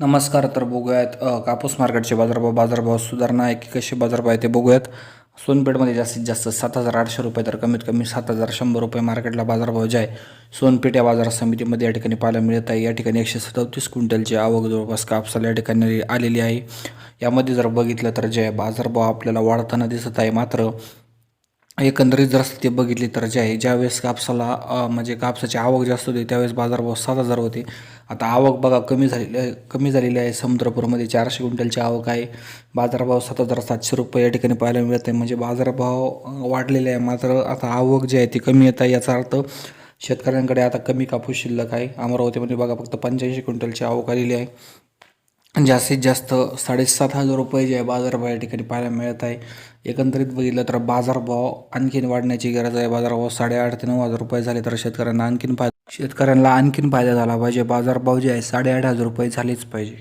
नमस्कार तर बघूयात कापूस मार्केटचे बाजारभाव बाजारभाव सुधारणा आहे की कसे बाजारभाव आहे ते बघूयात. सोनपेठमध्ये जास्तीत जास्त सात हजार आठशे रुपये तर कमीत कमी सात हजार शंभर रुपये मार्केटला बाजारभाव जे आहे सोनपेठ या बाजार समितीमध्ये या ठिकाणी पाहायला मिळत आहे. या ठिकाणी एकशे सदतीस क्विंटलची आवक जवळपास कापसाला या ठिकाणी आलेली आहे. यामध्ये जर बघितलं तर जे बाजारभाव आपल्याला वाढताना दिसत आहे मात्र एकंदरीत जर स्थिती बघितली तर जे आहे ज्यावेळेस कापसाला म्हणजे कापसाची आवक जास्त होती त्यावेळेस बाजारभाव सात हजार होते. आता आवक बघा कमी झालेली आहे कमी झालेली आहे. समुद्रपूरमध्ये चारशे क्विंटलची आवक आहे. बाजारभाव सात हजार सातशे रुपये या ठिकाणी पाहायला मिळत आहे. म्हणजे बाजारभाव वाढलेले आहे. मात्र आता आवक जी आहे ती कमी येत आहे. याचा अर्थ शेतकऱ्यांकडे आता कमी कापूस शिल्लक आहे. अमरावतीमध्ये बघा फक्त पंच्याऐंशी क्विंटलची आवक आलेली आहे. जास्तीत जास्त साडेसात हजार रुपये जे आहे बाजारभाव या ठिकाणी पाहायला मिळत आहे. एकंदरीत बघितलं तर बाजारभाव आणखीन वाढण्याची गरज आहे. बाजारभाव साडेआठ ते नऊ हजार रुपये झाले तर शेतकऱ्यांना आणखीन फायदा शेतकऱ्यांना आणखीन फायदा झाला पाहिजे. बाजारभाव जे आहे साडेआठ हजार रुपये झालेच पाहिजे.